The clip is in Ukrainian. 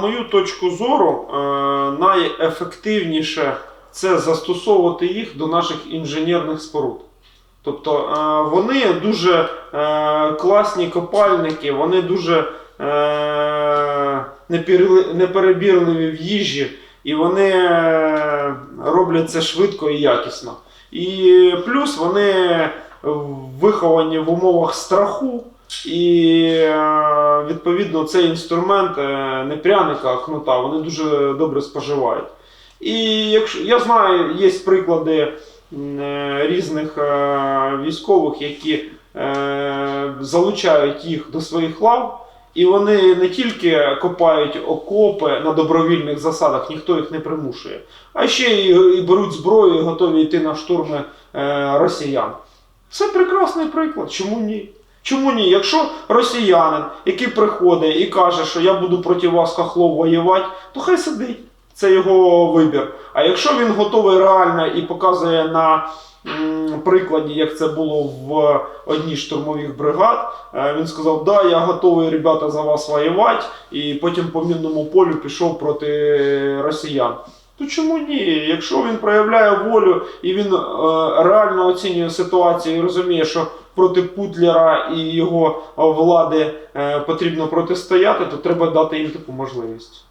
мою точку зору, е, найефективніше це застосовувати їх до наших інженерних споруд. Тобто е, вони дуже е, класні копальники, вони дуже неперебірливі в їжі, і вони роблять це швидко і якісно. І плюс вони виховані в умовах страху, і е, відповідно цей інструмент е, не пряника, а кнута, вони дуже добре споживають. І якщо я знаю, є приклади е, різних військових, які залучають їх до своїх лав, і вони не тільки копають окопи на добровільних засадах, ніхто їх не примушує, а ще й, і беруть зброю і готові йти на штурми росіян. Це прекрасний приклад. Чому ні? Чому ні? Якщо росіянин, який приходить і каже, що я буду проти вас хахлов воювати, то хай сидить. Це його вибір. А якщо він готовий реально і показує на прикладі, як це було в одній штурмових бригад, е, він сказав, да, я готовий, ребята, за вас воювати, і потім по мінному полю пішов проти росіян. То чому ні? Якщо він проявляє волю і він е, реально оцінює ситуацію і розуміє, що проти Путлера і його влади е, потрібно протистояти, то треба дати їм таку можливість.